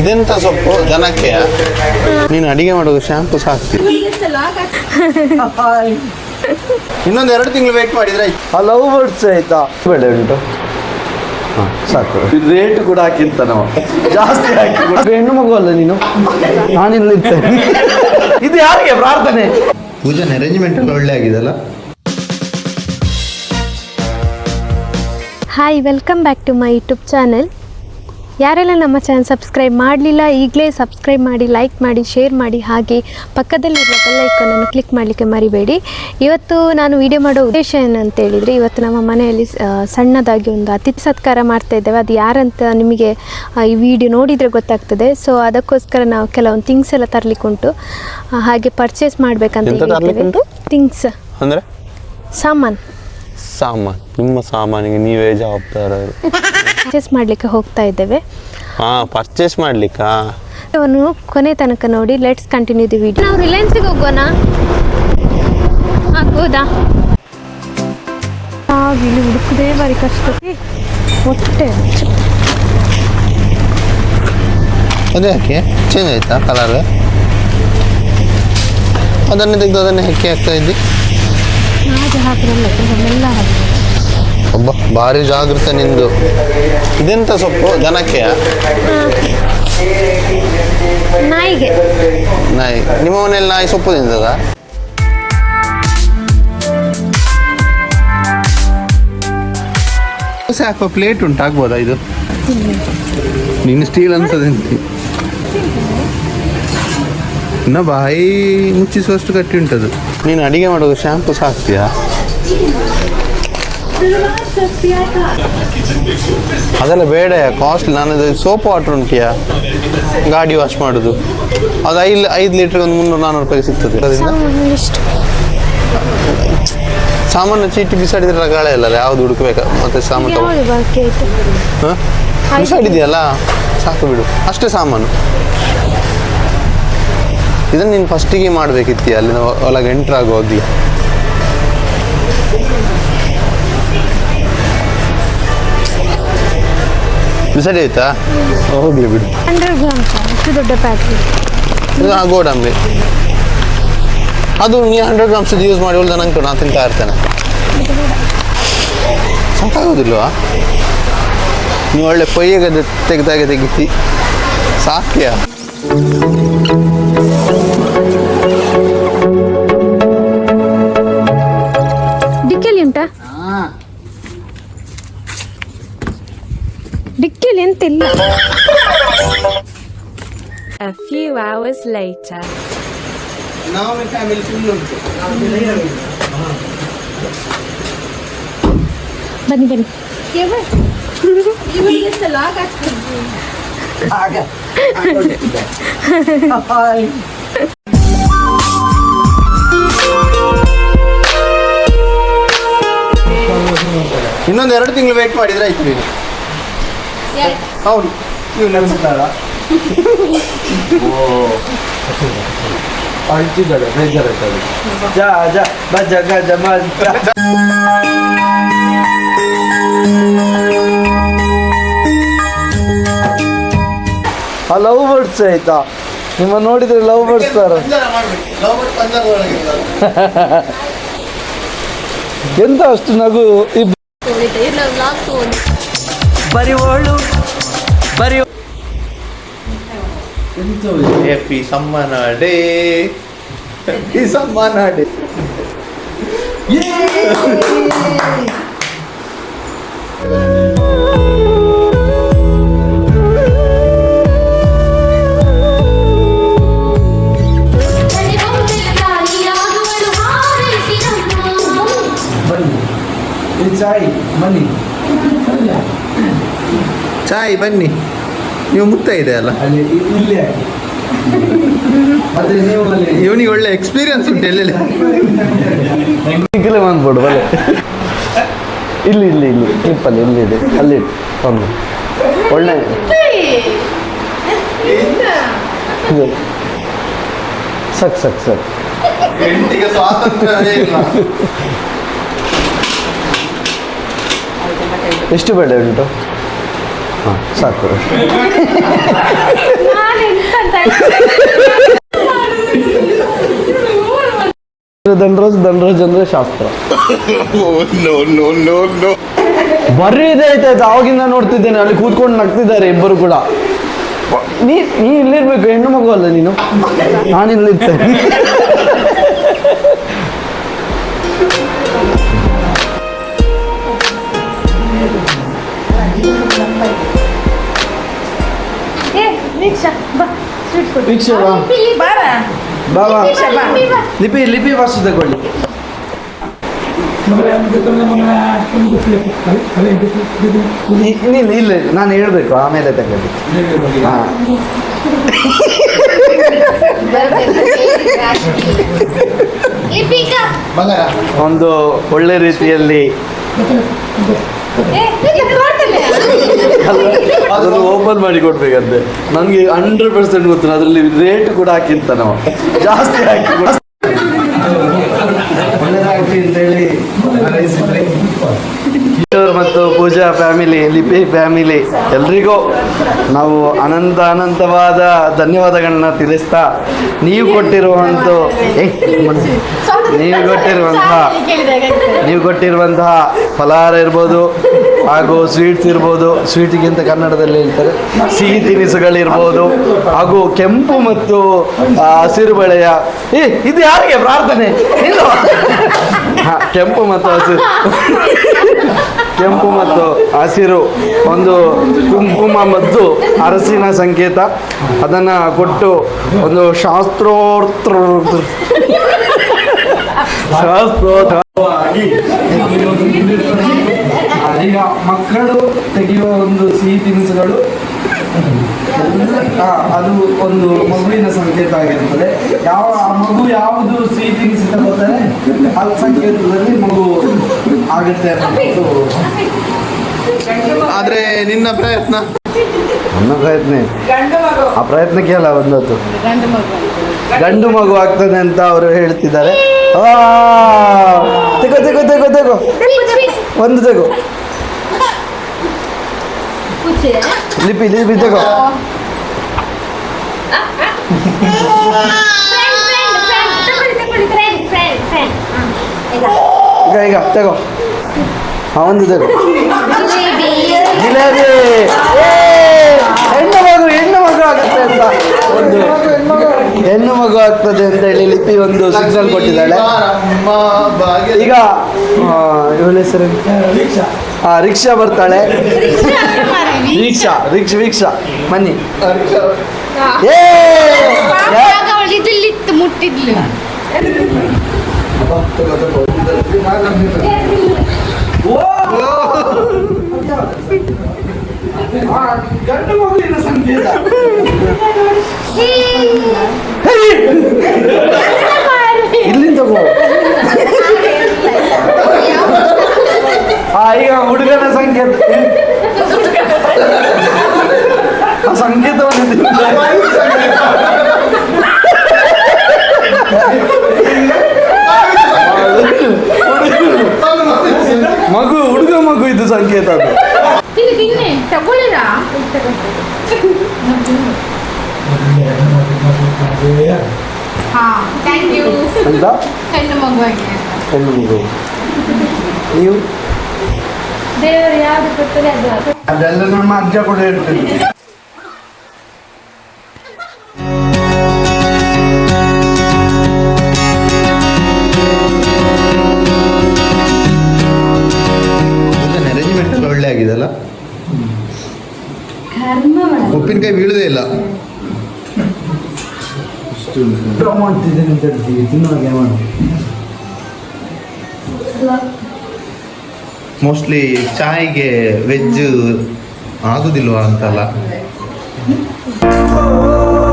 ಇದೆಂತ ಸೊಪ್ಪು? ಜನಕ್ಕೆ? ನೀನು ಅಡಿಗೆ ಮಾಡೋದು ಶಾಂಪು ಸಾಕ್ತಿ ಇನ್ನೊಂದು ಎರಡು ತಿಂಗಳು ವೇಟ್ ಮಾಡಿದ್ರೆ ಆಯ್ತು. ಹಲವು ಬರ್ಡ್ಸ್ ಆಯ್ತಾ? ಬೇಡ ಉಂಟು. ಹಾಂ ಸಾಕು. ರೇಟ್ ಕೂಡ ಹಾಕಿಂತ ನಾವು ಜಾಸ್ತಿ ಹಾಕಿ. ಹೆಣ್ಣು ಮಗು ಅಲ್ಲ ನೀನು? ನಾನಿಲ್ಲಿರ್ತೇನೆ ಇದು ಯಾರಿಗೆ? ಪ್ರಾರ್ಥನೆ. ಪೂಜನ್ ಅರೇಂಜ್ಮೆಂಟ್ ಎಲ್ಲ ಒಳ್ಳೆ ಆಗಿದೆಲ್ಲ hi welcome back to my YouTube channel ಯಾರೆಲ್ಲ ನಮ್ಮ ಚಾನಲ್ ಸಬ್ಸ್ಕ್ರೈಬ್ ಮಾಡಲಿಲ್ಲ ಈಗಲೇ ಸಬ್ಸ್ಕ್ರೈಬ್ ಮಾಡಿ ಲೈಕ್ ಮಾಡಿ ಶೇರ್ ಮಾಡಿ ಹಾಗೆ ಪಕ್ಕದಲ್ಲಿರುವ ಬೆಲ್ ಐಕನನ್ನು ಕ್ಲಿಕ್ ಮಾಡಲಿಕ್ಕೆ ಮರಿಬೇಡಿ. ಇವತ್ತು ನಾನು ವಿಡಿಯೋ ಮಾಡೋ ಉದ್ದೇಶ ಏನಂತ ಹೇಳಿದರೆ ಇವತ್ತು ನಮ್ಮ ಮನೆಯಲ್ಲಿ ಸಣ್ಣದಾಗಿ ಒಂದು ಅತಿಥಿ ಸತ್ಕಾರ ಮಾಡ್ತಾ ಇದ್ದೇವೆ. ಅದು ಯಾರಂತ ನಿಮಗೆ ಈ ವಿಡಿಯೋ ನೋಡಿದರೆ ಗೊತ್ತಾಗ್ತದೆ. ಸೊ ಅದಕ್ಕೋಸ್ಕರ ನಾವು ಕೆಲವೊಂದು ಥಿಂಗ್ಸ್ ಎಲ್ಲ ತರಲಿಕ್ಕುಂಟು. ಹಾಗೆ ಪರ್ಚೇಸ್ ಮಾಡಬೇಕಂತ? ಥಿಂಗ್ಸ್ ಅಂದರೆ? ಸಾಮಾನು. ಸಾಮಾನು. ನಿಮ್ಮ ಸಾಮಾನಿಗೆ ನೀವೇ ಜವಾಬ್ದಾರರು. ಪರ್ಚೇಸ್ ಮಾಡಲಿಕ್ಕೆ ಹೋಗ್ತಾ ಇದ್ದೇವೆ. ಹಾಂ ಪರ್ಚೇಸ್ ಮಾಡ್ಲಿಕ್ಕಾ? ಅವನು ಕೊನೆ ತನಕ ನೋಡಿ ಲೆಟ್ಸ್ ಕಂಟಿನ್ಯೂ ದಿ ವಿಡಿಯೋ ನಾವು ರಿಲಯನ್ಸಿಗೆ ಹೋಗೋಣ ಆಗ್ಬೋದಾ? ಇಲ್ಲಿ ಹುಡುಕದೇ ಬಾರಿ ಕಷ್ಟ. ಹೊಟ್ಟೆ ಅದೇ ಯಾಕೆ? ಚೇಂಜ್ ಆಯ್ತಾ ಕಲರ್ ಅದನ್ನೇ ತೆಗೆದು ಅದನ್ನೇ ಹೆಕ್ಕಿ ಹಾಕ್ತಾ ಇದ್ದಿ? ಹಾಗೆ ಹಾಕಿರಲ್ಲ ಎಲ್ಲ ಹಾಕಿ ಒಬ್ಬ ಭಾರಿ ಜಾಗೃತ ನಿಂದು. ಇದೆಂತ ಸೊಪ್ಪು? ದನಕ್ಕೆ ನಾಯಿಗೆ. ನಾಯಿ. ನಿಮ್ಮ ಮನೇಲಿ ನಾಯಿ ಸೊಪ್ಪು ತಿಂದದ ಪ್ಲೇಟ್ ಉಂಟು ಆಗ್ಬೋದಾ ಇದು? ನೀನು ಸ್ಟೀಲ್ ಅಂತದೆ ಇನ್ನ ಬಾಯಿ ಮುಚ್ಚಿಸುವಷ್ಟು ಗಟ್ಟಿ ಉಂಟದು. ನೀನು ಅಡಿಗೆ ಮಾಡೋದು ಶಾಂಪು ಸಾಕ್ತೀಯಾ? ಅದೆಲ್ಲ ಬೇಡ ಕಾಸ್ಟ್ಲಿ ನಾನು ಸೋಪ್ ವಾಟರ್ ಉಂಟಿಯಾ ಗಾಡಿ ವಾಶ್ ಮಾಡೋದು. ಅದು ಐದು ಐದು ಲೀಟ್ರಿಗೆ ಒಂದು ಮುನ್ನೂರು ನಾನ್ನೂರು ರೂಪಾಯಿ ಸಿಗ್ತದೆ. ಸಾಮಾನು ಚೀಟಿ ಬಿಸಾಡಿದ್ರೆ ರಗಾಳೆ ಇಲ್ಲ ಯಾವ್ದು ಹುಡುಕ್ಬೇಕು? ಮತ್ತೆ ಸಾಮಾನು ಬಿಸಾಡಿದೆಯಲ್ಲ? ಸಾಕು ಬಿಡು. ಅಷ್ಟೇ ಸಾಮಾನು. ಇದನ್ನ ನೀನು ಫಸ್ಟಿಗೆ ಮಾಡ್ಬೇಕಿತ್ತೀಯ ಅಲ್ಲಿ ಒಳಗೆ ಎಂಟ್ರ್ ಬಿಸಾಡಿ ಆಯ್ತಾ ಹೋಗ್ಲಿ ಬಿಡು. ಹಂಡ್ರೆಡ್ ಗ್ರಾಮ್ಸ್ ಅಷ್ಟು ದೊಡ್ಡ ಪ್ಯಾಕೆಟ್ ಇದು. ಆ ಗೋಡಂಬಿ. ಅದು ನೀ ಹಂಡ್ರೆಡ್ ಗ್ರಾಮ್ಸ್ ಯೂಸ್ ಮಾಡಿ ಉಳ್ದ ನಂಗೆ ನಾನು ತಿಂತಾ ಇರ್ತೇನೆ. ಸಾಕಾಗೋದಿಲ್ವಾ? ನೀವು ಒಳ್ಳೆ ಪೈಯಾಗ ತೆಗೆದಾಗೆ ತೆಗಿತಿ. ಸಾಕ್ಯಾ? ಎಂತಿಲ್ಲ. A few hours later. ನಾವು ಫ್ಯಾಮಿಲಿ ಫುಲ್ ಉಂಟು. ಬನ್ನಿ ಬನ್ನಿ. ಇನ್ನೊಂದು ಎರಡು ತಿಂಗಳು ವೇಟ್ ಮಾಡಿದ್ರೆ ಆಯ್ತು ನೀನು. ಹೌದು ನೀವು ನೆನೆಸಿದ್ದಾರ ಅಳ್ತಿದ್ದಾಳೆ ಬೇಜಾರಾಯ್ತದೆ ಜಾ ಜಾ ಬಜ ಗಜ ಆ ಲವ್ ಬರ್ಡ್ಸ್ ಆಯ್ತಾ ನಿಮ್ಮ ನೋಡಿದ್ರೆ ಲವ್ ಬರ್ಡ್ಸ್ ಸರ್ ಎಂತ ಅಷ್ಟು ನಗು ಇಬ್ ಬರಿ ಓಳು ಬರಿ ಹ್ಯಾಪಿ ಸಮ್ಮಾನ ಡೇ ಹ್ಯಾಪಿ ಸಮ್ಮಾನ ಡೇ. ಚಾಯ್ ಬನ್ನಿ. ನೀವು ಮುತ್ತ ಇದೆ ಅಲ್ಲ ಇವನಿಗೆ ಒಳ್ಳೆ ಎಕ್ಸ್ಪೀರಿಯನ್ಸ್ ಉಂಟು ಎಲ್ಲೆಲ್ಲ? ಈಗಲೇ ಬಂದ್ಬಿಡು ಬಲೆ ಇಲ್ಲಿ ಇಲ್ಲಿ ಇಲ್ಲಿ ಕ್ಲಿಪ್ಪಲ್ಲಿ ಇಲ್ಲಿ ಇದೆ. ಅಲ್ಲಿ ಬಂದು ಒಂದು ಒಳ್ಳೆ. ಸಕ್ ಸಕ್ ಸಕ್. ಎಷ್ಟು ಬೇಡ ಉಂಟು? ಸಾಕು. ದಂಡರಾಜ್ ದಂಡರಾಜ್ ಅಂದ್ರೆ ಶಾಸ್ತ್ರ. ಬರ್ರಿ ಇದೆ ಆಯ್ತಾಯ್ತು ಅವಾಗಿಂದ ನೋಡ್ತಿದ್ದೇನೆ, ಅಲ್ಲಿ ಕೂತ್ಕೊಂಡು ನಗ್ತಿದ್ದಾರೆ ಇಬ್ಬರು ಕೂಡ. ನೀ ನೀ ಇಲ್ಲಿರ್ಬೇಕು, ಹೆಣ್ಣು ಮಗು ಅಲ್ಲ ನೀನು? ನಾನು ಇಲ್ಲಿರ್ತೇನೆ ಏ ದೀಕ್ಷಾ ಬಾ ಸ್ವೀಟ್ ಕೊಡು ವೀಕ್ಷ ಬಾ. ಬಾರ ಬಾ ಬಾ. ದೀಕ್ಷಾ ಬಾ. ಲಿಪಿ ಲಿಪಿ ತಗೊಳ್ಳಿ. ಇಲ್ಲ ಇಲ್ಲ. ನಾನು ಹೇಳಬೇಕು ಆಮೇಲೆ ತಗೊಳ್ಳಿ. ಹಾ. ಒಂದು ಒಳ್ಳೆ ರೀತಿಯಲ್ಲಿ ಅದನ್ನು ಓಪನ್ ಮಾಡಿ ಕೊಡ್ಬೇಕಂತೆ. ನನಗೆ ಹಂಡ್ರೆಡ್ ಪರ್ಸೆಂಟ್ ಗೊತ್ತಿಲ್ಲ, ಅದರಲ್ಲಿ ರೇಟ್ ಕೂಡ ಹಾಕಿಂತ ನಾವು. ಜಾಸ್ತಿ ಹಾಕಿ ಮತ್ತು ಪೂಜಾ ಫ್ಯಾಮಿಲಿ ಲಿಪಿ ಫ್ಯಾಮಿಲಿ ಎಲ್ರಿಗೂ ನಾವು ಅನಂತ ಅನಂತವಾದ ಧನ್ಯವಾದಗಳನ್ನ ತಿಳಿಸ್ತಾ, ನೀವು ಕೊಟ್ಟಿರುವಂತ ನೀವು ಕೊಟ್ಟಿರುವಂತಹ ನೀವು ಕೊಟ್ಟಿರುವಂತಹ ಫಲಹಾರ ಇರ್ಬೋದು ಹಾಗೂ ಸ್ವೀಟ್ಸ್ ಇರ್ಬೋದು. ಸ್ವೀಟಿಗಿಂತ ಕನ್ನಡದಲ್ಲಿ ಹೇಳ್ತಾರೆ. ಸಿಹಿ ತಿನಿಸುಗಳಿರ್ಬೋದು ಹಾಗೂ ಕೆಂಪು ಮತ್ತು ಹಸಿರು ಬಳೆಯ. ಏ, ಇದು ಯಾರಿಗೆ ಪ್ರಾರ್ಥನೆ? ಕೆಂಪು ಮತ್ತು ಹಸಿರು. ಕೆಂಪು ಮತ್ತು ಹಸಿರು. ಒಂದು ಕುಂಕುಮ ಮತ್ತು ಅರಸಿನ ಸಂಕೇತ. ಅದನ್ನು ಕೊಟ್ಟು ಒಂದು ಶಾಸ್ತ್ರೋತ್ರ ಈಗ ಮಕ್ಕಳು ತೆಗೆಯುವ ಒಂದು ಸಿಹಿ ತಿನಿಸುಗಳು ಆ, ಅದು ಒಂದು ಮಗುವಿನ ಸಂಕೇತ ಆಗಿರುತ್ತದೆ. ಯಾವ ಆ ಮಗು ಯಾವುದು ಸಿಹಿ ತಿನಿಸು ತಗೋತಾರೆ ಆ ಸಂಕೇತದಲ್ಲಿ ಮಗು ಆಗುತ್ತೆ ಅನ್ನೋದು ಆದ್ರೆ ನಿನ್ನ ಪ್ರಯತ್ನ? ನನ್ನ ಪ್ರಯತ್ನ? ಆ ಪ್ರಯತ್ನಕ್ಕೆ ಅಲ್ಲ ಬಂದದ್ದು ಗಂಡು ಮಗು ಗಂಡು ಮಗು ಆಗ್ತದೆ ಅಂತ ಅವರು ಹೇಳ್ತಿದ್ದಾರೆ. ಆ, ತೆಗೋ ತೆಗೋ ತೆಗೋ ತೆಗೋ ಒಂದು ತೆಗೋ ಲಿಪಿ ಲಿಪಿ ತೆಗೋ ಈಗ ಈಗ ತೆಗೋ ಆ, ಒಂದು ತೆಗೋ ಜಿಲೇಬಿ ಏ, ಹೆಣ್ಣು ಮಗು ಹೆಣ್ಣು ಮಗು ಆಗುತ್ತೆ ಅಂತ. ಒಂದು ಹೆಣ್ಣು ಮಗು ಆಗ್ತದೆ ಅಂತ ಹೇಳಿ ಲಿಪಿ ಒಂದು ಸಿಗ್ನಲ್ ಕೊಟ್ಟಿದ್ದಾಳೆ. ಈಗ ಇವಳ ಹೆಸರು ಹಾ ರಿಕ್ಷಾ. ಬರ್ತಾಳೆ. Rickshaw rickshaw. ರಿಕ್ಷಾ ಮನಿ ಏ! ಮುಟ್ಟಿದ್ಲು. ಓ! ಗಂಡು ಮಗುವಿನ ಸಂಕೇತ ಹೇ! ಇಲ್ಲಿಂದ ತಗೋ ಆ ಈಗ ಹುಡುಗನ ಸಂಕೇತ ಆ ಸಂಕೇತವನ್ನು ತಿಂದ. ಮಗು ಹುಡುಗ ಮಗು ಇದು ಸಂಕೇತ ಅದು ತಿನ್ನಿ ತಿನ್ನಿ ತಗೊಳ್ಳಿರಾ ಹಾ ಥ್ಯಾಂಕ್ ಯು ಅಂತ ಹೆಣ್ಣು ಮಗುವಾಗಿ ಹೆಣ್ಣು ಮಗು ನೀವು ದೇವರು ಯಾವ್ದು ಕೊಟ್ಟರೆ ಅದು ಅದೆಲ್ಲ ನಮ್ಮ ಅಜ್ಜ ಕೂಡ ಹೇಳ್ತಿದ್ರು ಅರೇಂಜ್ಮೆಂಟ್ ಎಲ್ಲ ಒಳ್ಳೆ ಆಗಿದೆಲ್ಲ ಉಪ್ಪಿನಕಾಯಿ ಬೀಳುದೇ ಇಲ್ಲ ಮಾಡ್ತಿದ್ದೇನೆ ಅಂತ ಹೇಳ್ತೀವಿ ತಿನ್ನುವಾಗ ಏನು ಮೋಸ್ಟ್ಲಿ ಚಾಯ್ಗೆ ವೆಜ್ ಆಗುದಿಲ್ವಾ ಅಂತಲ್ಲ. ಓ